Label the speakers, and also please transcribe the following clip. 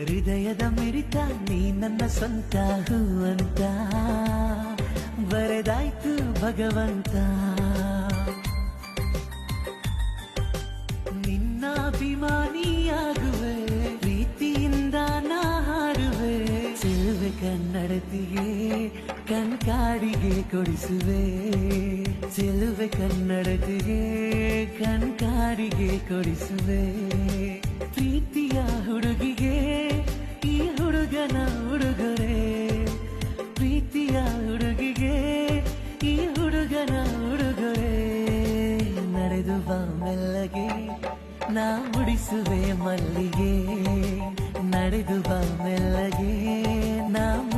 Speaker 1: ಹೃದಯದ ಮಿಡಿತ, ನೀ ನನ್ನ ಸ್ವಂತ ಹೂ ಅಂತ ಬರೆದಾಯ್ತು ಭಗವಂತ. ನಿನ್ನ ಅಭಿಮಾನಿಯಾಗುವೆ ಪ್ರೀತಿಯಿಂದ ನಾ ಹಾಡುವೆ ಸಿಲುವೆ ಕನ್ನಡತಿಗೆ, ಕಣ್ಕಾಡಿಗೆ ಕೊಡಿಸುವೆ. ಚೆಲುವೆ ಕನ್ನಡತಿಗೆ, ಕಣ್ಕಾಡಿಗೆ ಕೊಡಿಸುವೆ. ಪ್ರೀತಿಯ ಹುಡುಗಿಗೆ ಹುಡುಗಿಗೆ ಈ ಹುಡುಗನ ಹುಡುಗರೆ ನಡೆದು ಬಾ ಮೆಲ್ಲಗೆ ನಾ ಮುಡಿಸುವೆ ಮಲ್ಲಿಗೆ. ನಡೆದು ಬಾ ಮೆಲ್ಲಗೆ ನಾ